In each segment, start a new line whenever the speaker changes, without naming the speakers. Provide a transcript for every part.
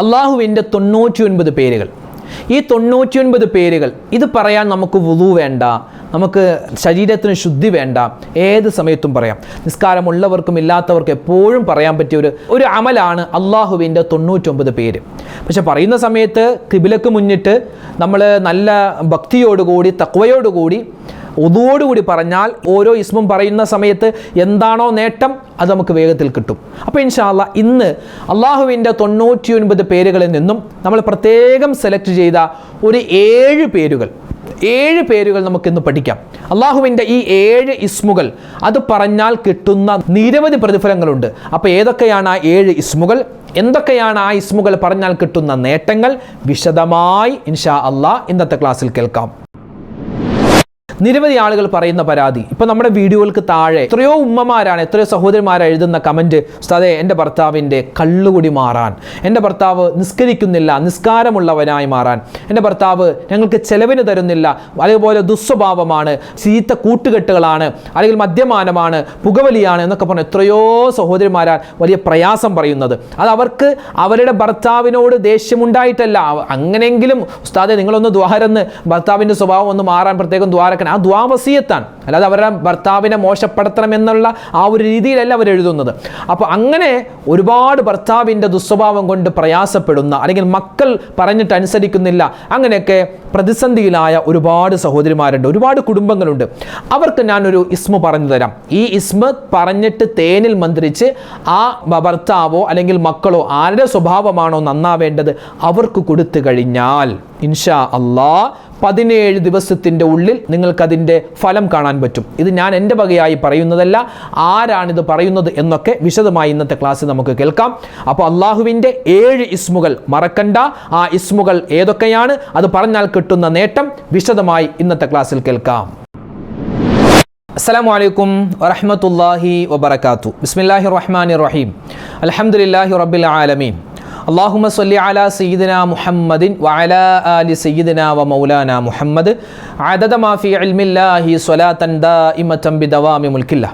അള്ളാഹുവിന്റെ തൊണ്ണൂറ്റി ഒൻപത് പേരുകൾ. ഈ തൊണ്ണൂറ്റി ഒൻപത് പേരുകൾ ഇത് പറയാൻ നമുക്ക് വുളു വേണ്ട നമുക്ക് ശരീരത്തിന് ശുദ്ധി വേണ്ട ഏത് സമയത്തും പറയാം. നിസ്കാരമുള്ളവർക്കും ഇല്ലാത്തവർക്കും എപ്പോഴും പറയാൻ പറ്റിയ ഒരു ഒരു അമലാണ് അള്ളാഹുവിന്റെ തൊണ്ണൂറ്റൊമ്പത് പേര്. പക്ഷെ പറയുന്ന സമയത്ത് കിബിലക്ക് മുന്നിട്ട് നമ്മൾ നല്ല ഭക്തിയോടുകൂടി തക്വയോടുകൂടി ഒതുവോടുകൂടി പറഞ്ഞാൽ ഓരോ ഇസ്മും പറയുന്ന സമയത്ത് എന്താണോ നേട്ടം അത് നമുക്ക് വേഗത്തിൽ കിട്ടും. അപ്പോൾ ഇൻഷാല്ല ഇന്ന് അള്ളാഹുവിന്റെ തൊണ്ണൂറ്റി ഒൻപത് പേരുകളിൽ നിന്നും നമ്മൾ പ്രത്യേകം സെലക്ട് ചെയ്ത ഒരു ഏഴ് പേരുകൾ ഏഴ് പേരുകൾ നമുക്കിന്ന് പഠിക്കാം. അള്ളാഹുവിന്റെ ഈ ഏഴ് ഇസ്മുകൾ അത് പറഞ്ഞാൽ കിട്ടുന്ന നിരവധി പ്രതിഫലങ്ങളുണ്ട്. അപ്പോൾ ഏതൊക്കെയാണ് ആ ഏഴ് ഇസ്മുകൾ? എന്തൊക്കെയാണ് ആ ഇസ്മുകൾ പറഞ്ഞാൽ കിട്ടുന്ന നേട്ടങ്ങൾ? വിശദമായി ഇൻഷാ അള്ളാഹ് ഇന്നത്തെ ക്ലാസ്സിൽ കേൾക്കാം. നിരവധി ആളുകൾ പറയുന്ന പരാതി. ഇപ്പൊ നമ്മുടെ വീഡിയോകൾക്ക് താഴെ എത്രയോ ഉമ്മമാരാണ് എത്രയോ സഹോദരന്മാർ എഴുതുന്ന കമന്റ് ഉസ്താദെ എന്റെ ഭർത്താവിന്റെ കള്ളുകൂടി മാറാൻ. എന്റെ ഭർത്താവ് നിസ്കരിക്കുന്നില്ല നിസ്കാരമുള്ളവനായി മാറാൻ. എന്റെ ഭർത്താവ് ഞങ്ങൾക്ക് ചെലവിന് തരുന്നില്ല അതേപോലെ ദുസ്വഭാവമാണ് ചീത്ത കൂട്ടുകെട്ടുകളാണ് അല്ലെങ്കിൽ മദ്യപാനമാണ് പുകവലിയാണ് എന്നൊക്കെ പറഞ്ഞ് എത്രയോ സഹോദരിമാരാൻ വലിയ പ്രയാസം പറയുന്നത്. അത് അവർക്ക് അവരുടെ ഭർത്താവിനോട് ദേഷ്യമുണ്ടായിട്ടല്ല. അങ്ങനെയെങ്കിലും ഉസ്താദെ നിങ്ങളൊന്ന് ദ്വാരന്ന് ഭർത്താവിന്റെ സ്വഭാവം ഒന്ന് മാറാൻ പ്രത്യേകം ദ്വാരക്കണം. ആ ദ്വാവസീയത്താണ് അല്ലാതെ അവരുടെ ഭർത്താവിനെ മോശപ്പെടുത്തണം എന്നുള്ള ആ ഒരു രീതിയിലല്ല അവർ എഴുതുന്നത്. അപ്പോൾ അങ്ങനെ ഒരുപാട് ഭർത്താവിന്റെ ദുസ്വഭാവം കൊണ്ട് പ്രയാസപ്പെടുന്ന അല്ലെങ്കിൽ മക്കൾ പറഞ്ഞിട്ട് അനുസരിക്കുന്നില്ല അങ്ങനെയൊക്കെ പ്രതിസന്ധിയിലായ ഒരുപാട് സഹോദരിമാരുണ്ട് ഒരുപാട് കുടുംബങ്ങളുണ്ട്. അവർക്ക് ഞാനൊരു ഇസ്മ പറഞ്ഞു തരാം. ഈ ഇസ്മ പറഞ്ഞിട്ട് തേനിൽ മന്ത്രിച്ച് ആ ഭർത്താവോ അല്ലെങ്കിൽ മക്കളോ ആരുടെ സ്വഭാവമാണോ നന്നാവേണ്ടത് അവർക്ക് കൊടുത്തു കഴിഞ്ഞാൽ ഇൻഷാ അള്ളാ പതിനേഴ് ദിവസത്തിന്റെ ഉള്ളിൽ നിങ്ങൾക്കതിന്റെ ഫലം കാണാൻ പറ്റും. ഇത് ഞാൻ എന്റെ വകയായി പറയുന്നതല്ല ആരാണിത് പറയുന്നത് എന്നൊക്കെ വിശദമായി ഇന്നത്തെ ക്ലാസ്സിൽ നമുക്ക് കേൾക്കാം. അപ്പോൾ അള്ളാഹുവിന്റെ ഏഴ് ഇസ്മുകൾ മറക്കണ്ട. ആ ഇസ്മുകൾ ഏതൊക്കെയാണ്? അത് പറഞ്ഞാൽ കിട്ടുന്ന നേട്ടം വിശദമായി ഇന്നത്തെ ക്ലാസ്സിൽ കേൾക്കാം. അസ്സലാമു അലൈക്കും വറഹ്മത്തുള്ളാഹി വബർക്കാത്തു ബിസ്മില്ലാഹിർ റഹ്മാനിർ റഹീം. അലഹമുല്ലാഹി റബ്ബിൽ ആലമീൻ. അള്ളാഹുമ സല്ലി അല സയ്യിദിന മുഹമ്മദിൻ വഅല ആലി സയ്യിദിന വ മൗലാന മുഹമ്മദ്. അദദ മാഫി അൽമില്ലാഹി സ്വലാത്തൻ ദാഇമതം ബിദവാമി മുൽക്കില്ല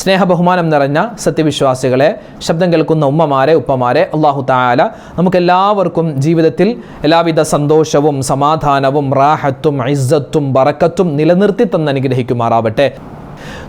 സ്നേഹ ബഹുമാനം നിറഞ്ഞ സത്യവിശ്വാസികളെ ശബ്ദം കേൾക്കുന്ന ഉമ്മമാരെ ഉപ്പമാരെ അള്ളാഹു തആല നമുക്കെല്ലാവർക്കും ജീവിതത്തിൽ എല്ലാവിധ സന്തോഷവും സമാധാനവും റാഹത്തും ഇസ്സത്തും ബറക്കത്തും നിലനിർത്തി തന്നനുഗ്രഹിക്കുമാറാവട്ടെ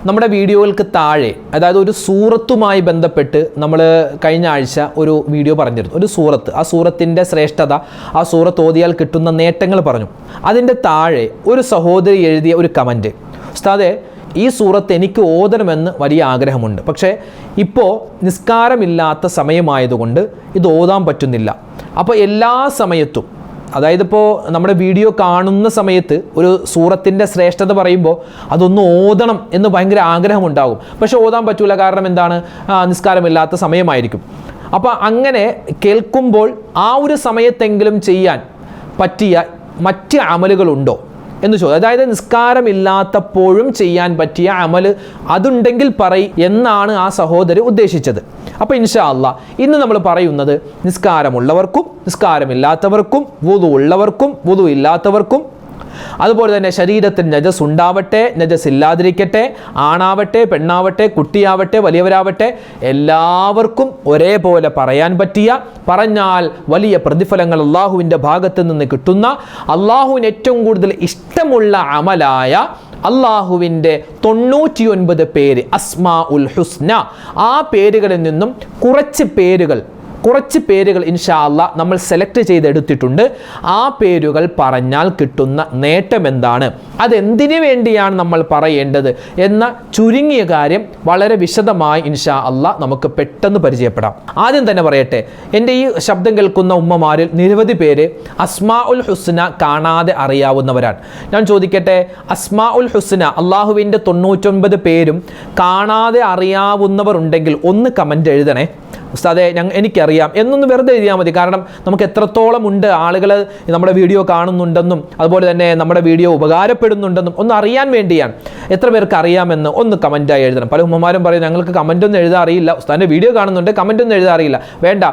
നമ്മുടെ വീഡിയോകൾക്ക് താഴെ അതായത് ഒരു സൂറത്തുമായി ബന്ധപ്പെട്ട് നമ്മൾ കഴിഞ്ഞ ആഴ്ച ഒരു വീഡിയോ പറഞ്ഞിരുന്നു. ഒരു സൂറത്ത്. ആ സൂറത്തിന്റെ ശ്രേഷ്ഠത ആ സൂറത്ത് ഓതിയാൽ കിട്ടുന്ന നേട്ടങ്ങൾ പറഞ്ഞു. അതിന്റെ താഴെ ഒരു സഹോദരി എഴുതിയ ഒരു കമന്റ് ഉസ്താദെ ഈ സൂറത്ത് എനിക്ക് ഓതണമെന്ന് വലിയ ആഗ്രഹമുണ്ട്. പക്ഷേ ഇപ്പോൾ നിസ്കാരമില്ലാത്ത സമയമായതുകൊണ്ട് ഇത് ഓതാൻ പറ്റുന്നില്ല. അപ്പോൾ എല്ലാ സമയത്തും അതായത് ഇപ്പോൾ നമ്മുടെ വീഡിയോ കാണുന്ന സമയത്ത് ഒരു സൂറത്തിന്റെ ശ്രേഷ്ഠത പറയുമ്പോൾ അതൊന്ന് ഓതണം എന്ന് ഭയങ്കര ആഗ്രഹമുണ്ടാകും. പക്ഷെ ഓതാൻ പറ്റൂല. കാരണം എന്താണ്? നിസ്കാരമില്ലാത്ത സമയമായിരിക്കും. അപ്പോൾ അങ്ങനെ കേൾക്കുമ്പോൾ ആ ഒരു സമയത്തെങ്കിലും ചെയ്യാൻ പറ്റിയ മറ്റ് അമലുകളുണ്ടോ? എന്ന് ചോദിച്ചു. അതായത് നിസ്കാരമില്ലാത്തപ്പോഴും ചെയ്യാൻ പറ്റിയ അമൽ അതുണ്ടെങ്കിൽ പറയ് എന്നാണ് ആ സഹോദരി ഉദ്ദേശിച്ചത്. അപ്പോൾ ഇൻഷാ അല്ലാ ഇന്ന് നമ്മൾ പറയുന്നത് നിസ്കാരമുള്ളവർക്കും നിസ്കാരമില്ലാത്തവർക്കും വുതു ഉള്ളവർക്കും വുതു ഇല്ലാത്തവർക്കും അതുപോലെ തന്നെ ശരീരത്തിൽ നജസ് ഉണ്ടാവട്ടെ നജസ് ഇല്ലാതിരിക്കട്ടെ ആണാവട്ടെ പെണ്ണാവട്ടെ കുട്ടിയാവട്ടെ വലിയവരാവട്ടെ എല്ലാവർക്കും ഒരേപോലെ പറയാൻ പറ്റിയ പറഞ്ഞാൽ വലിയ പ്രതിഫലങ്ങൾ അള്ളാഹുവിന്റെ ഭാഗത്ത് നിന്ന് കിട്ടുന്ന അള്ളാഹുവിന് ഏറ്റവും കൂടുതൽ ഇഷ്ടമുള്ള അമലായ അള്ളാഹുവിന്റെ തൊണ്ണൂറ്റി ഒൻപത് പേര് അസ്മാ ഉൽ ഹുസ്ന. ആ പേരുകളിൽ നിന്നും കുറച്ച് പേരുകൾ കുറച്ച് പേരുകൾ ഇൻഷാ അല്ല നമ്മൾ സെലക്ട് ചെയ്തെടുത്തിട്ടുണ്ട്. ആ പേരുകൾ പറഞ്ഞാൽ കിട്ടുന്ന നേട്ടം എന്താണ്? അതെന്തിനു വേണ്ടിയാണ് നമ്മൾ പറയേണ്ടത്? എന്ന ചുരുങ്ങിയ കാര്യം വളരെ വിശദമായി ഇൻഷാ അല്ല നമുക്ക് പെട്ടെന്ന് പരിചയപ്പെടാം. ആദ്യം തന്നെ പറയട്ടെ എന്റെ ഈ ശബ്ദം കേൾക്കുന്ന ഉമ്മമാരിൽ നിരവധി പേര് അസ്മാ ഉൽ ഹുസ്ന കാണാതെ അറിയാവുന്നവരാണ്. ഞാൻ ചോദിക്കട്ടെ അസ്മാ ഉൽ ഹുസ്ന അള്ളാഹുവിന്റെ തൊണ്ണൂറ്റൊൻപത് പേരും കാണാതെ അറിയാവുന്നവർ ഉണ്ടെങ്കിൽ ഒന്ന് കമന്റ് എഴുതണേ. ഉസ്താദെ ഞങ്ങൾ എനിക്കറിയാം. എന്നൊന്ന് വെറുതെ എഴുതിയാൽ മതി. കാരണം നമുക്ക് എത്രത്തോളം ഉണ്ട് ആളുകൾ നമ്മുടെ വീഡിയോ കാണുന്നുണ്ടെന്നും അതുപോലെ തന്നെ നമ്മുടെ വീഡിയോ ഉപകാരപ്പെടുന്നുണ്ടെന്നും ഒന്ന് അറിയാൻ വേണ്ടിയാണ്. എത്ര പേർക്ക് അറിയാമെന്ന് ഒന്ന് കമന്റായി എഴുതണം. പല ഉമ്മമാരും പറയും ഞങ്ങൾക്ക് കമന്റ് ഒന്നും എഴുതാൻ അറിയില്ല. ഉസ്താന്റെ വീഡിയോ കാണുന്നുണ്ട് കമന്റ് ഒന്നും എഴുതാൻ അറിയില്ല. വേണ്ട.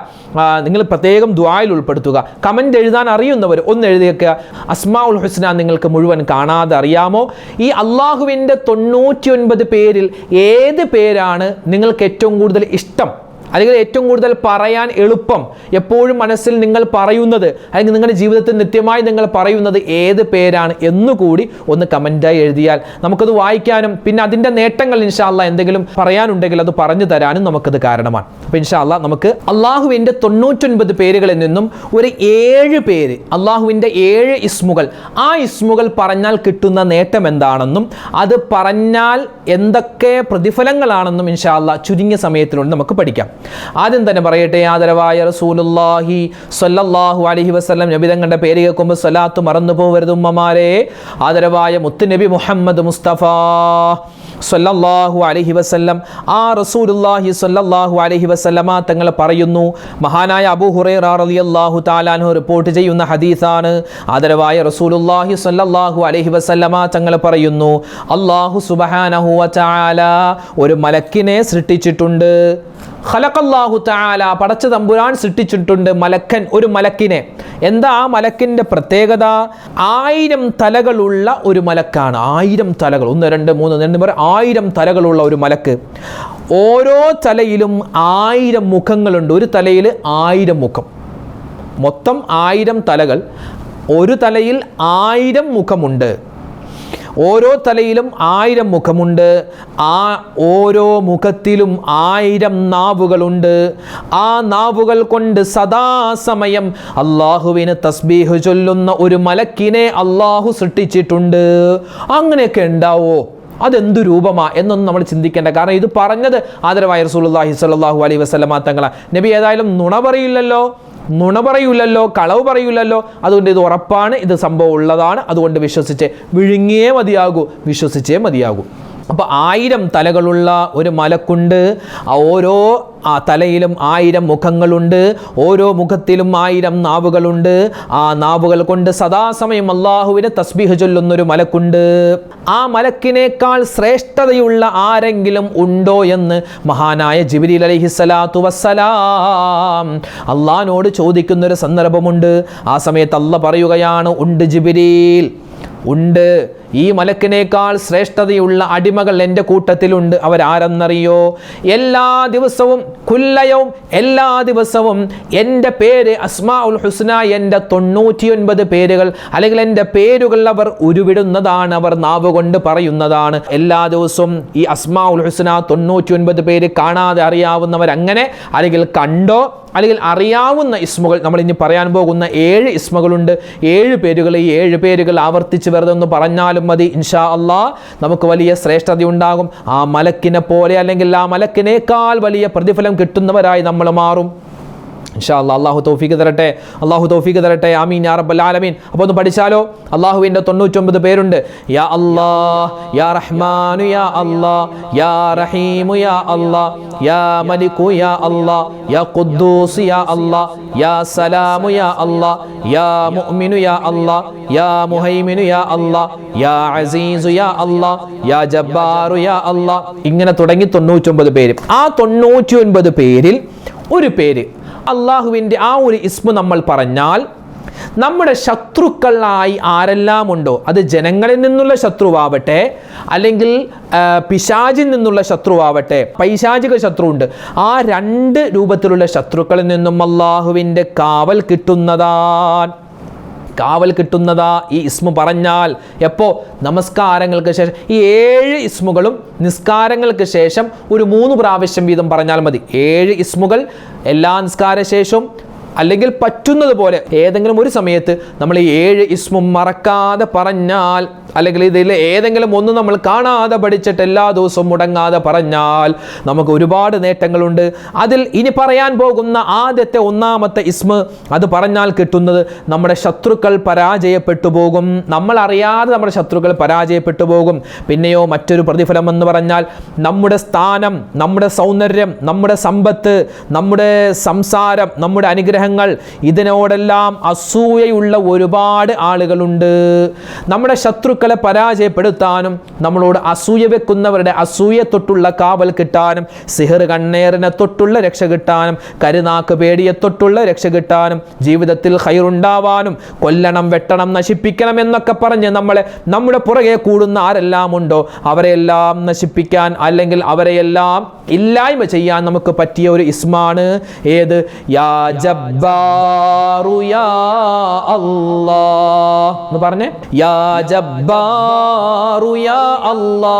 നിങ്ങൾ പ്രത്യേകം ദ്വായിൽ ഉൾപ്പെടുത്തുക. കമന്റ് എഴുതാൻ അറിയുന്നവർ ഒന്ന് എഴുതിയേക്കുക. അസ്മാ ഉൽ ഹുസ്ന നിങ്ങൾക്ക് മുഴുവൻ കാണാതെ അറിയാമോ? ഈ അള്ളാഹുവിന്റെ തൊണ്ണൂറ്റി ഒൻപത് പേരിൽ ഏത് പേരാണ് നിങ്ങൾക്ക് ഏറ്റവും കൂടുതൽ ഇഷ്ടം? അല്ലെങ്കിൽ ഏറ്റവും കൂടുതൽ പറയാൻ എളുപ്പം എപ്പോഴും മനസ്സിൽ നിങ്ങൾ പറയുന്നത് അല്ലെങ്കിൽ നിങ്ങളുടെ ജീവിതത്തിൽ നിത്യമായി നിങ്ങൾ പറയുന്നത് ഏത് പേരാണ് എന്നുകൂടി ഒന്ന് കമന്റായി എഴുതിയാൽ നമുക്കത് വായിക്കാനും പിന്നെ അതിന്റെ നേട്ടങ്ങൾ ഇൻഷാല്ല എന്തെങ്കിലും പറയാനുണ്ടെങ്കിൽ അത് പറഞ്ഞു തരാനും നമുക്കത് കാരണമാണ്. അപ്പോൾ ഇൻഷാല്ല നമുക്ക് അള്ളാഹുവിന്റെ തൊണ്ണൂറ്റൊൻപത് പേരുകളിൽ നിന്നും ഒരു ഏഴ് പേര് അള്ളാഹുവിന്റെ ഏഴ് ഇസ്മുകൾ ആ ഇസ്മുകൾ പറഞ്ഞാൽ കിട്ടുന്ന നേട്ടം എന്താണെന്നും അത് പറഞ്ഞാൽ എന്തൊക്കെ പ്രതിഫലങ്ങളാണെന്നും ഇൻഷാല്ല ചുരുങ്ങിയ സമയത്തിനുള്ളിൽ നമുക്ക് പഠിക്കാം. ആദ്യം തന്നെ പറയട്ടെ ആദരവായ റസൂലുല്ലാഹി അലൈഹി വസല്ലം. നബി തങ്ങളുടെ പേര് കേൾക്കുമ്പോൾ സ്വലാത്ത് മറന്നു പോകരുത് ഉമ്മമാരെ. ആദരവായ മുത്തുനബി മുഹമ്മദ് മുസ്തഫ സ്വല്ലല്ലാഹു അലൈഹി വസല്ലം ആ റസൂലുല്ലാഹി സ്വല്ലല്ലാഹു അലൈഹി വസല്ലമ തങ്ങൾ പറയുന്നു. മഹാനായ അബൂ റളിയല്ലാഹു തആലാൻഹു റിപ്പോർട്ട് ചെയ്യുന്ന ഹദീസാണ്. ആദരവായ റസൂലുല്ലാഹി സ്വല്ലല്ലാഹു അലൈഹി വസല്ലമ തങ്ങൾ പറയുന്നു അല്ലാഹു സുബ്ഹാനഹു തആല ഒരു മലക്കിനെ സൃഷ്ടിച്ചിട്ടുണ്ട്. ഖലഖല്ലാഹു തആല പടച്ച തമ്പുരാൻ സൃഷ്ടിച്ചിട്ടുണ്ട് മലക്കൻ ഒരു മലക്കിനെ. എന്താ ആ മലക്കിന്റെ പ്രത്യേകത? ആയിരം തലകളുള്ള ഒരു മലക്കാണ്. ആയിരം തലകൾ. ഒന്ന് രണ്ട് മൂന്ന് രണ്ട് പറയും ആയിരം തലകളുള്ള ഒരു മലക്ക്. ഓരോ തലയിലും ആയിരം മുഖങ്ങളുണ്ട്. ഒരു തലയിൽ ആയിരം മുഖം. മൊത്തം ആയിരം തലകൾ. ഒരു തലയിൽ ആയിരം മുഖമുണ്ട്. ഓരോ തലയിലും ആയിരം മുഖമുണ്ട്. ആ ഓരോ മുഖത്തിലും ആയിരം നാവുകളുണ്ട്. ആ നാവുകൾ കൊണ്ട് സദാസമയം അള്ളാഹുവിന് തസ്ബീഹ് ചൊല്ലുന്ന ഒരു മലക്കിനെ അള്ളാഹു സൃഷ്ടിച്ചിട്ടുണ്ട്. അങ്ങനെയൊക്കെ ഉണ്ടാവോ? അതെന്തു രൂപമാ എന്നൊന്നും നമ്മൾ ചിന്തിക്കേണ്ട. കാരണം ഇത് പറഞ്ഞത് ആദരവായ റസൂലുള്ളാഹി സ്വല്ലല്ലാഹു അലൈഹി വസല്ലമ തങ്ങളാ നബി ഏതായാലും നുണ പറയില്ലല്ലോ. നുണ പറയൂലല്ലോ കളവ് പറയൂലല്ലോ. അതുകൊണ്ട് ഇത് ഉറപ്പാണ്. ഇത് സംഭവം ഉള്ളതാണ്. അതുകൊണ്ട് വിശ്വസിച്ച് വിഴുങ്ങിയേ മതിയാകൂ. വിശ്വസിച്ചേ മതിയാകൂ. അപ്പോൾ ആയിരം തലകളുള്ള ഒരു മലക്കുണ്ട്. ഓരോ ആ തലയിലും ആയിരം മുഖങ്ങളുണ്ട്. ഓരോ മുഖത്തിലും ആയിരം നാവുകളുണ്ട്. ആ നാവുകൾ കൊണ്ട് സദാസമയം അള്ളാഹുവിനെ തസ്ബീഹ് ചൊല്ലുന്നൊരു മലക്കുണ്ട്. ആ മലക്കിനേക്കാൾ ശ്രേഷ്ഠതയുള്ള ആരെങ്കിലും ഉണ്ടോ എന്ന് മഹാനായ ജിബിരി അലഹി സ്വലാത്തു വസ്സലാം അള്ളഹാനോട് ചോദിക്കുന്നൊരു സന്ദർഭമുണ്ട്. ആ സമയത്ത് അല്ല പറയുകയാണ് ഉണ്ട് ജിബിരിൽ ഉണ്ട്. ഈ മലക്കിനേക്കാൾ ശ്രേഷ്ഠതയുള്ള അടിമകൾ എന്റെ കൂട്ടത്തിലുണ്ട്. അവരാരെന്നറിയോ? എല്ലാ ദിവസവും കുല്ലയവും എല്ലാ ദിവസവും എന്റെ പേര് അസ്മാ ഉൽ ഹുസ്ന എന്റെ തൊണ്ണൂറ്റിയൊൻപത് പേരുകൾ അല്ലെങ്കിൽ എന്റെ പേരുകൾ അവർ ഉരുവിടുന്നതാണ് അവർ നാവ് കൊണ്ട് പറയുന്നതാണ്. എല്ലാ ദിവസവും ഈ അസ്മാ ഉൽ ഹുസ്ന തൊണ്ണൂറ്റിയൊൻപത് പേര് കാണാതെ അറിയാവുന്നവരങ്ങനെ അല്ലെങ്കിൽ കണ്ടോ അല്ലെങ്കിൽ അറിയാവുന്ന ഇസ്മുകൾ നമ്മൾ ഇനി പറയാൻ പോകുന്ന ഏഴ് ഇസ്മുകളുണ്ട്. ഏഴ് പേരുകൾ ഈ ഏഴ് പേരുകൾ ആവർത്തിച്ച് വെറുതെ ഒന്ന് പറഞ്ഞാലും മതി ഇൻഷാ അള്ളാ നമുക്ക് വലിയ ശ്രേഷ്ഠത ഉണ്ടാകും. ആ മലക്കിനെ പോലെ അല്ലെങ്കിൽ ആ മലക്കിനേക്കാൾ വലിയ പ്രതിഫലം കിട്ടുന്നവരായി നമ്മൾ മാറും. ഇൻഷാ അല്ലാ അള്ളാഹു തൗഫീക്ക് തരട്ടെ. അള്ളാഹു തൗഫീക്ക് തരട്ടെ. ആമീൻ യാ റബ്ബൽ ആലമീൻ. അപ്പോൾ ഒന്ന് പഠിച്ചാലോ? അള്ളാഹുവിന്റെ തൊണ്ണൂറ്റൊമ്പത് പേരുണ്ട്. യാ അല്ലാ യാ റഹ്മാനു യാ അല്ലാ യാ റഹീമു യാ അല്ലാ യാ മലിക്കു യാ അല്ലാ യാ ഖുദ്ദൂസ് യാ അല്ലാ യാ സലാമു യാ അല്ലാ യാ മുഅ്മിനു യാ അല്ലാ യാ മുഹൈമിനു യാ അല്ലാ യാ അസീസു യാ അല്ലാ യാ ജബ്ബാറു യാ അല്ലാ. ഇങ്ങനെ തുടങ്ങി തൊണ്ണൂറ്റൊമ്പത് പേര്. ആ തൊണ്ണൂറ്റി ഒൻപത് പേരിൽ ഒരു പേര് അള്ളാഹുവിന്റെ ആ ഒരു ഇസ്മു നമ്മൾ പറഞ്ഞാൽ നമ്മുടെ ശത്രുക്കളായി ആരെല്ലാം ഉണ്ടോ അത് ജനങ്ങളിൽ നിന്നുള്ള ശത്രുവാവട്ടെ അല്ലെങ്കിൽ പിശാചിൽ നിന്നുള്ള ശത്രുവാവട്ടെ പൈശാചിക ശത്രുവുണ്ട്. ആ രണ്ട് രൂപത്തിലുള്ള ശത്രുക്കളിൽ നിന്നും അള്ളാഹുവിന്റെ കാവൽ കിട്ടുന്നതാണ്. കാവൽ കിട്ടുന്നതാ ഈ ഇസ്മു പറഞ്ഞാൽ. എപ്പോൾ നമസ്കാരങ്ങൾക്ക് ശേഷം. ഈ ഏഴ് ഇസ്മുകളും നിസ്കാരങ്ങൾക്ക് ശേഷം ഒരു മൂന്ന് പ്രാവശ്യം വീതം പറഞ്ഞാൽ മതി. ഏഴ് ഇസ്മുകൾ എല്ലാ നിസ്കാര ശേഷവും അല്ലെങ്കിൽ പറ്റുന്നത് പോലെ ഏതെങ്കിലും ഒരു സമയത്ത് നമ്മൾ ഈ ഏഴ് ഇസ്മും മറക്കാതെ പറഞ്ഞാൽ അല്ലെങ്കിൽ ഇതിൽ ഏതെങ്കിലും ഒന്ന് നമ്മൾ കാണാതെ പഠിച്ചിട്ട് എല്ലാ ദിവസവും മുടങ്ങാതെ പറഞ്ഞാൽ നമുക്ക് ഒരുപാട് നേട്ടങ്ങളുണ്ട്. അതിൽ ഇനി പറയാൻ പോകുന്ന ആദ്യത്തെ ഒന്നാമത്തെ ഇസ്മ അത് പറഞ്ഞാൽ കിട്ടുന്നത് നമ്മുടെ ശത്രുക്കൾ പരാജയപ്പെട്ടു പോകും. നമ്മൾ അറിയാതെ നമ്മുടെ ശത്രുക്കൾ പരാജയപ്പെട്ടു പോകും. പിന്നെയോ മറ്റൊരു പ്രതിഫലം എന്ന് പറഞ്ഞാൽ നമ്മുടെ സ്ഥാനം നമ്മുടെ സൗന്ദര്യം നമ്മുടെ സമ്പത്ത് നമ്മുടെ സംസാരം നമ്മുടെ അനുഗ്രഹങ്ങൾ ഇതിനോടെല്ലാം അസൂയയുള്ള ഒരുപാട് ആളുകളുണ്ട്. നമ്മുടെ ശത്രുക്കൾ ശത്രുക്കളെ പരാജയപ്പെടുത്താനും നമ്മളോട് അസൂയ വെക്കുന്നവരുടെ അസൂയ തൊട്ടുള്ള കാവൽ കിട്ടാനും സിഹർ കണ്ണേറിനെ തൊട്ടുള്ള രക്ഷ കിട്ടാനും കരുനാക്ക് പേടിയെ തൊട്ടുള്ള രക്ഷ കിട്ടാനും ജീവിതത്തിൽ ഹൈറുണ്ടാവാനും കൊല്ലണം വെട്ടണം നശിപ്പിക്കണം എന്നൊക്കെ പറഞ്ഞ് നമ്മളെ നമ്മുടെ പുറകെ കൂടുന്ന ആരെല്ലാം ഉണ്ടോ അവരെയെല്ലാം നശിപ്പിക്കാൻ അല്ലെങ്കിൽ അവരെയെല്ലാം ഇല്ലായ്മ ചെയ്യാൻ നമുക്ക് പറ്റിയ ഒരു ഇസ്മാണ് ഏത്? യാ ജബ്ബാറു യാ അല്ലാ എന്ന് പറഞ്ഞേ? യാ ജബ്ബാറു യാ അല്ലാ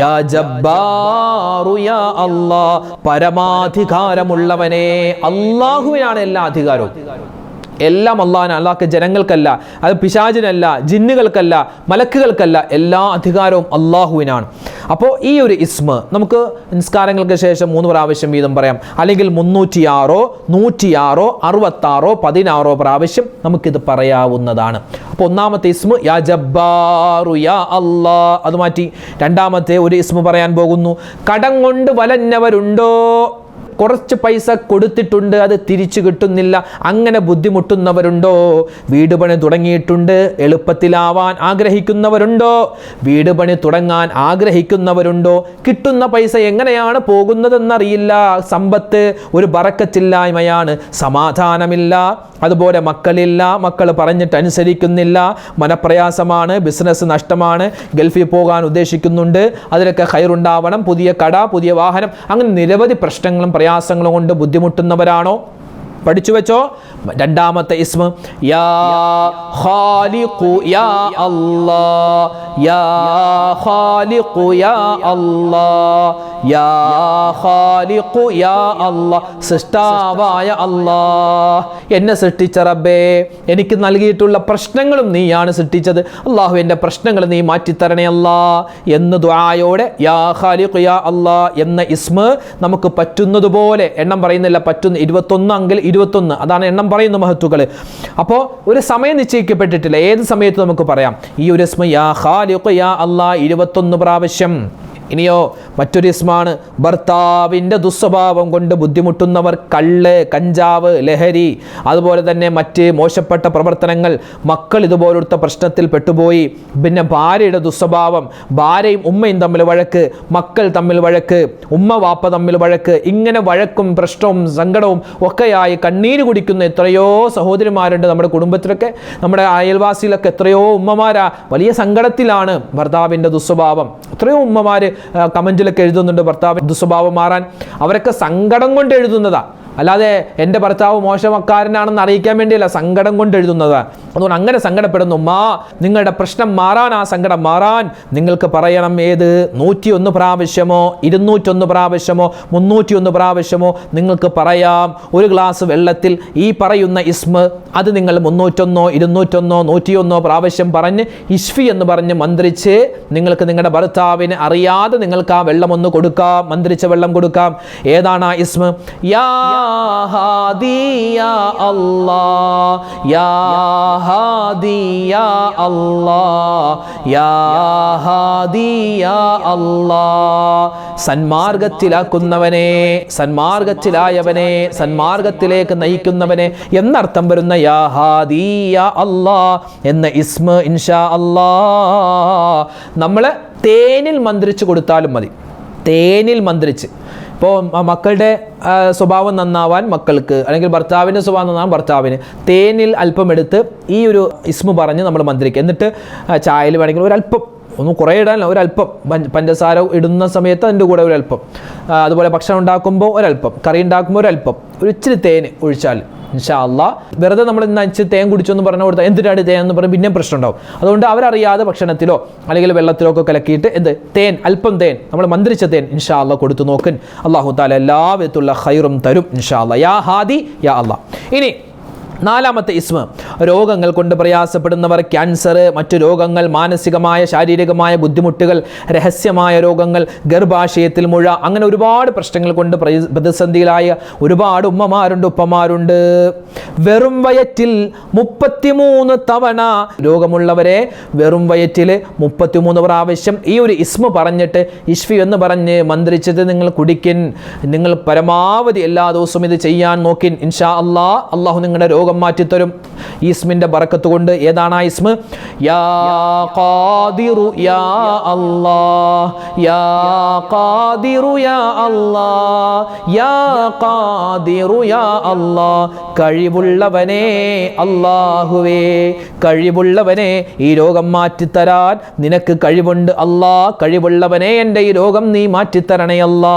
യാ ജബ്ബാറു യാ അല്ലാ പരമാധികാരമുള്ളവനെ അള്ളാഹുവിനാണ് എല്ലാ അധികാരവും. എല്ലാം അള്ളാഹാണ് അള്ളാഹ്ക്ക് ജനങ്ങൾക്കല്ല അത് പിശാചിനല്ല ജിന്നുകൾക്കല്ല മലക്കുകൾക്കല്ല എല്ലാ അധികാരവും അള്ളാഹുവിനാണ്. അപ്പോൾ ഈ ഒരു ഇസ്മ നമുക്ക് നിസ്കാരങ്ങൾക്ക് ശേഷം മൂന്ന് പ്രാവശ്യം വീതം പറയാം. അല്ലെങ്കിൽ മുന്നൂറ്റിയാറോ നൂറ്റിയാറോ അറുപത്താറോ പതിനാറോ പ്രാവശ്യം നമുക്കിത് പറയാവുന്നതാണ്. അപ്പോൾ ഒന്നാമത്തെ ഇസ്മ യാ ജബ്ബാറു യാ അള്ളാ അത് മാറ്റി രണ്ടാമത്തെ ഒരു ഇസ്മ പറയാൻ പോകുന്നു. കടം കൊണ്ട് വലഞ്ഞവരുണ്ടോ? കുറച്ച് പൈസ കൊടുത്തിട്ടുണ്ട് അത് തിരിച്ചു കിട്ടുന്നില്ല. അങ്ങനെ ബുദ്ധിമുട്ടുന്നവരുണ്ടോ? വീട് പണി തുടങ്ങിയിട്ടുണ്ട് എളുപ്പത്തിലാവാൻ ആഗ്രഹിക്കുന്നവരുണ്ടോ? വീട് പണി തുടങ്ങാൻ ആഗ്രഹിക്കുന്നവരുണ്ടോ? കിട്ടുന്ന പൈസ എങ്ങനെയാണ് പോകുന്നതെന്നറിയില്ല. സമ്പത്ത് ഒരു ബറക്കത്തില്ലായ്മയാണ്. സമാധാനമില്ല അതുപോലെ മക്കളില്ല മക്കൾ പറഞ്ഞിട്ട് അനുസരിക്കുന്നില്ല മനപ്രയാസമാണ് ബിസിനസ് നഷ്ടമാണ് ഗൾഫിൽ പോകാൻ ഉദ്ദേശിക്കുന്നുണ്ട് അതിലൊക്കെ ഹൈറുണ്ടാവണം പുതിയ കട പുതിയ വാഹനം അങ്ങനെ നിരവധി പ്രശ്നങ്ങളും പ്രയാസങ്ങളും കൊണ്ട് ബുദ്ധിമുട്ടുന്നവരാണോ? പഠിച്ചു വെച്ചോ? രണ്ടാമത്തെ ഇസ്മ യാ ഖാലിഖു യാ യാ ഖാലിഖു യാ യാ ഖാലിഖു യാ സൃഷ്ടാവായ അല്ലാ. എന്നെ സൃഷ്ടിച്ച റബ്ബേ എനിക്ക് നൽകിയിട്ടുള്ള പ്രശ്നങ്ങളും നീയാണ് സൃഷ്ടിച്ചത്. അള്ളാഹു എന്റെ പ്രശ്നങ്ങൾ നീ മാറ്റിത്തരണേ അല്ലാ. എന്ന് ദ്വായോടെ യാ ഖാലിഖു യാ അല്ലാ എന്ന ഇസ്മ നമുക്ക് പറ്റുന്നതുപോലെ എണ്ണം പറയുന്നില്ല പറ്റുന്ന ഇരുപത്തൊന്ന് അങ്കിൽ ഇരുപത്തൊന്ന് അതാണ് എണ്ണം പറയുന്ന മഹത്തുക്കൾ അപ്പോൾ ഒരു സമയം നിശ്ചയിക്കപ്പെട്ടിട്ടില്ല. ഏത് സമയത്ത് നമുക്ക് പറയാം? ഈ ഒരു സ്മയാ യാ യാ അല്ലാ ഇരുപത്തൊന്ന് പ്രാവശ്യം. ഇനിയോ മറ്റൊരു ഇസ്മാണ് ഭർത്താവിന്റെ ദുസ്വഭാവം കൊണ്ട് ബുദ്ധിമുട്ടുന്നവർ കള്ള് കഞ്ചാവ് ലഹരി അതുപോലെ തന്നെ മറ്റ് മോശപ്പെട്ട പ്രവർത്തനങ്ങൾ മക്കൾ ഇതുപോലത്തെ പ്രശ്നത്തിൽ പെട്ടുപോയി. പിന്നെ ഭാര്യയുടെ ദുസ്വഭാവം ഭാര്യയും ഉമ്മയും തമ്മിൽ വഴക്ക് മക്കൾ തമ്മിൽ വഴക്ക് ഉമ്മ വാപ്പ തമ്മിൽ വഴക്ക് ഇങ്ങനെ വഴക്കും പ്രശ്നവും സങ്കടവും ഒക്കെയായി കണ്ണീര് കുടിക്കുന്ന എത്രയോ സഹോദരിമാരുണ്ട് നമ്മുടെ കുടുംബത്തിലൊക്കെ. നമ്മുടെ അയൽവാസിയിലൊക്കെ എത്രയോ ഉമ്മമാരാ വലിയ സങ്കടത്തിലാണ് ഭർത്താവിന്റെ ദുസ്വഭാവം. എത്രയോ ഉമ്മമാർ കമന്റിലൊക്കെ എഴുതുന്നുണ്ട് ഭർത്താവ് ദുസ്വഭാവം മാറാൻ. അവരൊക്കെ സങ്കടം കൊണ്ട് എഴുതുന്നതാ. അല്ലാതെ എന്റെ ഭർത്താവ് മോശമക്കാരനാണെന്ന് അറിയിക്കാൻ വേണ്ടിയല്ല സങ്കടം കൊണ്ട് എഴുതുന്നത്. അതുകൊണ്ട് അങ്ങനെ സങ്കടപ്പെടുന്നു മാ നിങ്ങളുടെ പ്രശ്നം മാറാൻ ആ സങ്കടം മാറാൻ നിങ്ങൾക്ക് പറയണം ഏത്? നൂറ്റിയൊന്ന് പ്രാവശ്യമോ ഇരുന്നൂറ്റൊന്ന് പ്രാവശ്യമോ മുന്നൂറ്റിയൊന്ന് പ്രാവശ്യമോ നിങ്ങൾക്ക് പറയാം. ഒരു ഗ്ലാസ് വെള്ളത്തിൽ ഈ പറയുന്ന ഇസ്മ അത് നിങ്ങൾ മുന്നൂറ്റൊന്നോ ഇരുന്നൂറ്റൊന്നോ നൂറ്റിയൊന്നോ പ്രാവശ്യം പറഞ്ഞ് ഇഷ്ഫി എന്ന് പറഞ്ഞ് മന്ത്രിച്ച് നിങ്ങൾക്ക് നിങ്ങളുടെ ഭർത്താവിന് അറിയാതെ നിങ്ങൾക്ക് ആ വെള്ളം ഒന്ന് കൊടുക്കാം മന്ത്രിച്ച വെള്ളം കൊടുക്കാം. ഏതാണ് ആ ഇസ്മ? യാ യാ അല്ലാ യാ ഹാദി യാ അല്ലാ സന്മാർഗത്തിലാക്കുന്നവനെ സന്മാർഗത്തിലായവനെ സന്മാർഗത്തിലേക്ക് നയിക്കുന്നവനെ എന്നർത്ഥം വരുന്ന യാ ഹാദി യാ എന്ന ഇസ്മ ഇൻഷാ അല്ലാ നമ്മൾ തേനിൽ മന്ത്രിച്ചു കൊടുത്താലും മതി. തേനിൽ മന്ത്രിച്ച്. ഇപ്പോൾ മക്കളുടെ സ്വഭാവം നന്നാവാൻ മക്കൾക്ക് അല്ലെങ്കിൽ ഭർത്താവിന്റെ സ്വഭാവം നന്നാവാൻ ഭർത്താവിന് തേനിൽ അല്പം എടുത്ത് ഈ ഒരു ഇസ്മു പറഞ്ഞ് നമ്മൾ മന്ത്രിക്കുക. എന്നിട്ട് ചായയിൽ വേണമെങ്കിൽ ഒരല്പം ഒന്നും കുറേ ഇടാനല്ല ഒരല്പം പഞ്ച- പഞ്ചസാര ഇടുന്ന സമയത്ത് അതിന്റെ കൂടെ ഒരല്പം. അതുപോലെ ഭക്ഷണം ഉണ്ടാക്കുമ്പോൾ ഒരല്പം കറി ഉണ്ടാക്കുമ്പോൾ ഒരല്പം ഒരു ഇച്ചിരി തേന് ഒഴിച്ചാൽ ഇൻഷാ അല്ലാ. വെറുതെ നമ്മൾ ഇന്ന് അഞ്ച് തേൻ കുടിച്ചു എന്ന് പറഞ്ഞു കൊടുത്താൽ എന്തിനാണ് തേൻ എന്ന് പറഞ്ഞ് പിന്നെയും പ്രശ്നം ഉണ്ടാവും അതുകൊണ്ട് അവരറിയാതെ ഭക്ഷണത്തിലോ അല്ലെങ്കിൽ വെള്ളത്തിലോ ഒക്കെ കലക്കിയിട്ട് എന്ത്? തേൻ അല്പം തേൻ. നമ്മൾ മന്ത്രിച്ച തേൻ ഇൻഷാ അല്ലാ കൊടുത്തു നോക്കൻ അള്ളാഹു താല എല്ലാ വിധത്തിലുള്ള ഹൈറും തരും ഇൻഷാ അല്ലാ. യാ ഹാദി യാ അല്ല. ഇനി നാലാമത്തെ ഇസ്മ. രോഗങ്ങൾ കൊണ്ട് പ്രയാസപ്പെടുന്നവർ ക്യാൻസർ മറ്റു രോഗങ്ങൾ മാനസികമായ ശാരീരികമായ ബുദ്ധിമുട്ടുകൾ രഹസ്യമായ രോഗങ്ങൾ ഗർഭാശയത്തിൽ മുഴ അങ്ങനെ ഒരുപാട് പ്രശ്നങ്ങൾ കൊണ്ട് പ്രതിസന്ധിയിലായ ഒരുപാട് ഉമ്മമാരുണ്ട് ഉപ്പമാരുണ്ട്. വെറും വയറ്റിൽ മുപ്പത്തിമൂന്ന് തവണ രോഗമുള്ളവരെ വെറും വയറ്റിൽ മുപ്പത്തിമൂന്ന് പ്രാവശ്യം ഈ ഒരു ഇസ്മ പറഞ്ഞിട്ട് ഇഷ്ഫി എന്ന് പറഞ്ഞ് മന്ത്രിച്ചത് നിങ്ങൾ കുടിക്കിൻ നിങ്ങൾ പരമാവധി എല്ലാ ദിവസവും ഇത് ചെയ്യാൻ നോക്കിൻ. ഇൻഷാ അള്ളാഹ് അള്ളാഹു നിങ്ങളുടെ രോഗം മാറ്റിത്തരും തരും. ഈസ്മിന്റെ ബറക്കത്ത് കൊണ്ട് ഏതാണ് ആ യാ ഖാദിറു യാ യാ ഖാദിറു യാ യാ ഖാദിറു യാ കഴിവുള്ളവനെ അല്ലാഹുവേ കഴിവുള്ളവനെ ഈ രോഗം മാറ്റിത്തരാൻ നിനക്ക് കഴിവുണ്ട് അല്ലാ കഴിവുള്ളവനെ എന്റെ ഈ രോഗം നീ മാറ്റിത്തരണേ അല്ലാ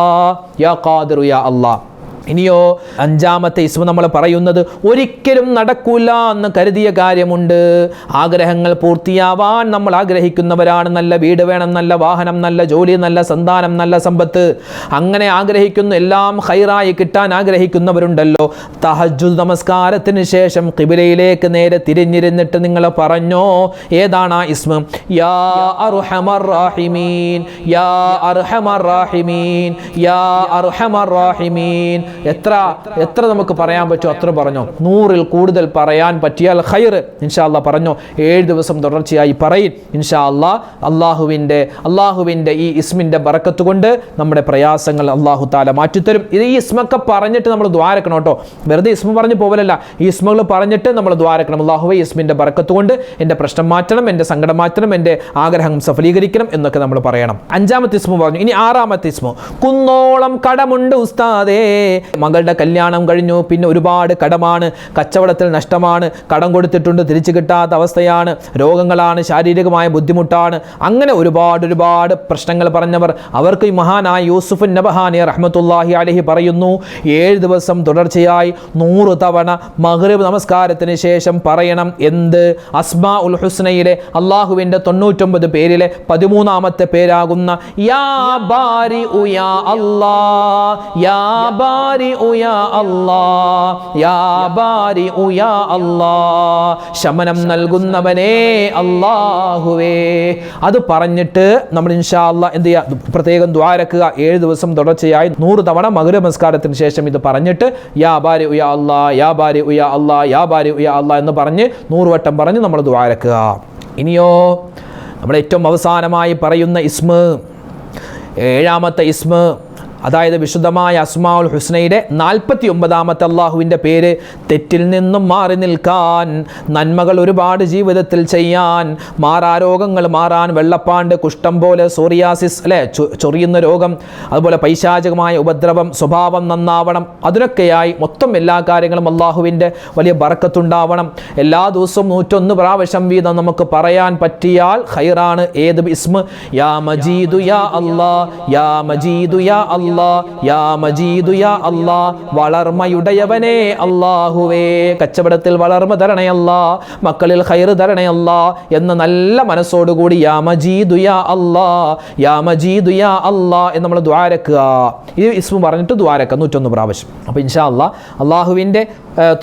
യാ ഖാദിറു യാ അല്ലാ ഇനിയോ അഞ്ചാമത്തെ ഇസ്മ നമ്മൾ പറയുന്നത് ഒരിക്കലും നടക്കൂല എന്ന് കരുതിയ കാര്യമുണ്ട്. ആഗ്രഹങ്ങൾ പൂർത്തിയാവാൻ നമ്മൾ ആഗ്രഹിക്കുന്നവരാണ്. നല്ല വീട് വേണം നല്ല വാഹനം നല്ല ജോലി നല്ല സന്താനം നല്ല സമ്പത്ത്. അങ്ങനെ ആഗ്രഹിക്കുന്ന എല്ലാം ഹൈറായി കിട്ടാൻ ആഗ്രഹിക്കുന്നവരുണ്ടല്ലോ. തഹജു നമസ്കാരത്തിന് ശേഷം കിബിലയിലേക്ക് നേരെ തിരിഞ്ഞിരുന്നിട്ട് നിങ്ങൾ പറഞ്ഞോ ഏതാണ് ആ ഇസ്മ? യാ അർഹമർ യാ അർഹമർ യാ അർഹമർ എത്ര എത്ര നമുക്ക് പറയാൻ പറ്റുമോ അത്ര പറഞ്ഞോ. നൂറിൽ കൂടുതൽ പറയാൻ പറ്റിയാൽ ഖൈർ ഇൻഷാല്ല പറഞ്ഞോ. ഏഴ് ദിവസം തുടർച്ചയായി പറയും. ഇൻഷാ അല്ലാ അള്ളാഹുവിന്റെ അള്ളാഹുവിന്റെ ഈ ഇസ്മിന്റെ ബറക്കത്ത് കൊണ്ട് നമ്മുടെ പ്രയാസങ്ങൾ അള്ളാഹു താല മാറ്റിത്തരും. ഇത് ഈ ഇസ്മൊക്കെ പറഞ്ഞിട്ട് നമ്മൾ ദ്വാരക്കണം കേട്ടോ. വെറുതെ ഇസ്മ പറഞ്ഞു പോകലല്ല ഈ ഇസ്മകൾ പറഞ്ഞിട്ട് നമ്മൾ ദ്വാരക്കണം അള്ളാഹുവെ ഇസ്മിന്റെ ബറക്കത്ത് കൊണ്ട് എന്റെ പ്രശ്നം മാറ്റണം എന്റെ സങ്കടം മാറ്റണം എന്റെ ആഗ്രഹം സഫലീകരിക്കണം എന്നൊക്കെ നമ്മൾ പറയണം. അഞ്ചാമത്തെ ഇസ്മു പറഞ്ഞു. ഇനി ആറാമത്തെ ഇസ്മു. കുന്നോളം കടമുണ്ട് ഉസ്താദേ. മകളുടെ കല്യാണം കഴിഞ്ഞു. പിന്നെ ഒരുപാട് കടമാണ്. കച്ചവടത്തിൽ നഷ്ടമാണ്. കടം കൊടുത്തിട്ടുണ്ട്. തിരിച്ചു കിട്ടാത്ത അവസ്ഥയാണ്. രോഗങ്ങളാണ്. ശാരീരികമായ ബുദ്ധിമുട്ടാണ്. അങ്ങനെ ഒരുപാട് ഒരുപാട് പ്രശ്നങ്ങൾ പറഞ്ഞവർ അവർക്ക് മഹാനായ യൂസുഫ് നബഹാനി റഹ്മത്തുല്ലാഹി അലഹി പറയുന്നു. ഏഴ് ദിവസം തുടർച്ചയായി നൂറ് തവണ മഹ്റിബ് നമസ്കാരത്തിന് ശേഷം പറയണം. എന്ത്? അസ്മാ ഉൽ ഹുസ്നയിലെ അള്ളാഹുവിന്റെ തൊണ്ണൂറ്റൊമ്പത് പേരിലെ പതിമൂന്നാമത്തെ പേരാകുന്ന യാ ബാരി ഉയാ അല്ലാ യാ ബാരി ഉയാ അല്ലാ യാ ബാരി ഉയാ അല്ലാ ശമനം നൽകുന്നവനേ അല്ലാഹുവേ. അത് പറഞ്ഞിട്ട് നമ്മൾ ഇൻഷാ എന്ത് ചെയ്യുക പ്രത്യേകം ദ്വാരക്കുക ഏഴ് ദിവസം തുടർച്ചയായി നൂറ് തവണ മകര നമസ്കാരത്തിന് ശേഷം ഇത് പറഞ്ഞിട്ട് യാ ബാരി ഉയാ അല്ലാ യാ ബാരി ഉയാ അല്ലാ യാ ബാരി ഉയാ അല്ലാ എന്ന് പറഞ്ഞ് നൂറ് വട്ടം പറഞ്ഞ് നമ്മൾ ദ്വാരക്കുക ഇനിയോ നമ്മൾ ഏറ്റവും അവസാനമായി പറയുന്ന ഇസ്മ ഏഴാമത്തെ ഇസ്മ അതായത് വിശുദ്ധമായ അസ്മാഉൽ ഹുസ്നയുടെ നാൽപ്പത്തി ഒമ്പതാമത്തെ അള്ളാഹുവിന്റെ പേര് തെറ്റിൽ നിന്നും മാറി നിൽക്കാൻ നന്മകൾ ഒരുപാട് ജീവിതത്തിൽ ചെയ്യാൻ മാറാരോഗങ്ങൾ മാറാൻ വെള്ളപ്പാണ്ട് കുഷ്ഠം പോലെ സോറിയാസിസ് അല്ലെ ചൊറിയുന്ന രോഗം അതുപോലെ പൈശാചികമായ ഉപദ്രവം സ്വഭാവം നന്നാവണം അതിനൊക്കെയായി മൊത്തം എല്ലാ കാര്യങ്ങളും അള്ളാഹുവിന്റെ വലിയ ബറക്കത്തുണ്ടാവണം. എല്ലാ ദിവസവും നൂറ്റൊന്ന് പ്രാവശ്യം വീതം നമുക്ക് പറയാൻ പറ്റിയാൽ ഹൈറാണ് ഏത് ഇസ്മ യാ മജീദു യാ അല്ലാ യാ മജീദു യാ അല്ലാ. യാ മജീദു യാ അല്ലാ വളർമയുടയവനെ അല്ലാഹുവേ കച്ചവടത്തിൽ വളർമ്മ തരണേ അല്ലാ മക്കളിൽ ഹൈർ തരണേ അല്ലാ എന്ന നല്ല മനസ്സോടുകൂടി യാ മജീദു യാ അല്ലാ യാ മജീദു യാ അല്ലാ എന്ന് നമ്മൾ ദ്വാരക്കുക. ഈ ഇസ്മു പറഞ്ഞിട്ട് ദ്വാരക്കുക നൂറ്റൊന്ന് പ്രാവശ്യം. അപ്പോൾ ഇൻഷാ അല്ലാ അള്ളാഹുവിന്റെ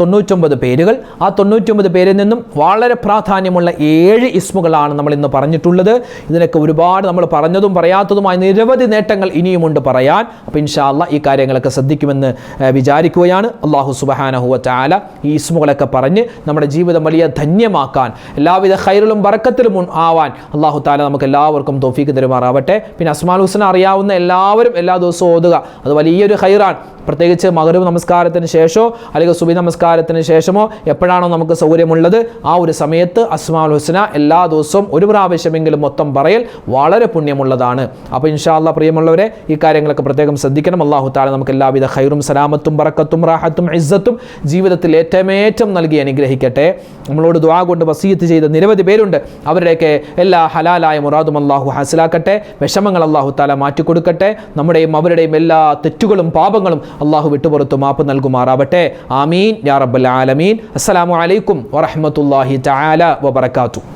തൊണ്ണൂറ്റൊമ്പത് പേരുകൾ. ആ തൊണ്ണൂറ്റൊമ്പത് പേരിൽ നിന്നും വളരെ പ്രാധാന്യമുള്ള ഏഴ് ഇസ്മുകളാണ് നമ്മൾ ഇന്ന് പറഞ്ഞിട്ടുള്ളത്. ഇതിനൊക്കെ ഒരുപാട് നമ്മൾ പറഞ്ഞതും പറയാത്തതുമായ നിരവധി നേട്ടങ്ങൾ ഇനിയുമുണ്ട് പറയാൻ. അപ്പോൾ ഇൻഷാല്ല ഈ കാര്യങ്ങളൊക്കെ ശ്രദ്ധിക്കുമെന്ന് വിചാരിക്കുകയാണ്. അള്ളാഹു സുബഹാനഹുവ ചാല ഈ ഇസ്മുകളൊക്കെ പറഞ്ഞ് നമ്മുടെ ജീവിതം വലിയ ധന്യമാക്കാൻ എല്ലാവിധ ഹൈറിലും വറക്കത്തിലും ആവാൻ അള്ളാഹു താല നമുക്ക് എല്ലാവർക്കും തോഫീക്ക് തരുമാറാവട്ടെ. പിന്നെ അസ്മാൽ ഹുസ്ന അറിയാവുന്ന എല്ലാവരും എല്ലാ ദിവസവും ഓതുക. അത് വലിയൊരു ഖൈറാണ്. പ്രത്യേകിച്ച് മകരവ് നമസ്കാരത്തിന് ശേഷമോ അല്ലെങ്കിൽ സുബി നമസ്കാരത്തിന് ശേഷമോ എപ്പോഴാണോ നമുക്ക് സൗകര്യമുള്ളത് ആ ഒരു സമയത്ത് അസ്മാൽ ഹുസ്ന എല്ലാ ദിവസവും ഒരു പ്രാവശ്യമെങ്കിലും മൊത്തം പറയൽ വളരെ പുണ്യമുള്ളതാണ്. അപ്പോൾ ഇൻഷാല്ല പ്രിയമുള്ളവരെ ഈ കാര്യങ്ങളൊക്കെ പ്രത്യേകം ശ്രദ്ധിക്കണം. അള്ളാഹു താല നമുക്ക് എല്ലാവിധ ഹൈറും സലാമത്തും പറക്കത്തും റാഹത്തും ഇസ്സത്തും ജീവിതത്തിൽ ഏറ്റമേറ്റം നൽകി അനുഗ്രഹിക്കട്ടെ. നമ്മളോട് ദ്വാ കൊണ്ട് വസീത്ത് ചെയ്ത നിരവധി പേരുണ്ട്. അവരുടെയൊക്കെ എല്ലാ ഹലാലായ മുറാദും അള്ളാഹു ഹാസിലാക്കട്ടെ. വിഷമങ്ങൾ അള്ളാഹു താല മാറ്റിക്കൊടുക്കട്ടെ. നമ്മുടെയും അവരുടെയും എല്ലാ തെറ്റുകളും പാപങ്ങളും അള്ളാഹു വിട്ടുപുറത്തു മാപ്പ് നൽകുമാറാവട്ടെ. ആമീൻ. യാ റബ്ബൽ ആലമീൻ. അസ്സലാമു അലൈക്കും വറഹ്മത്തുള്ളാഹി തആല വബറകാതുഹു.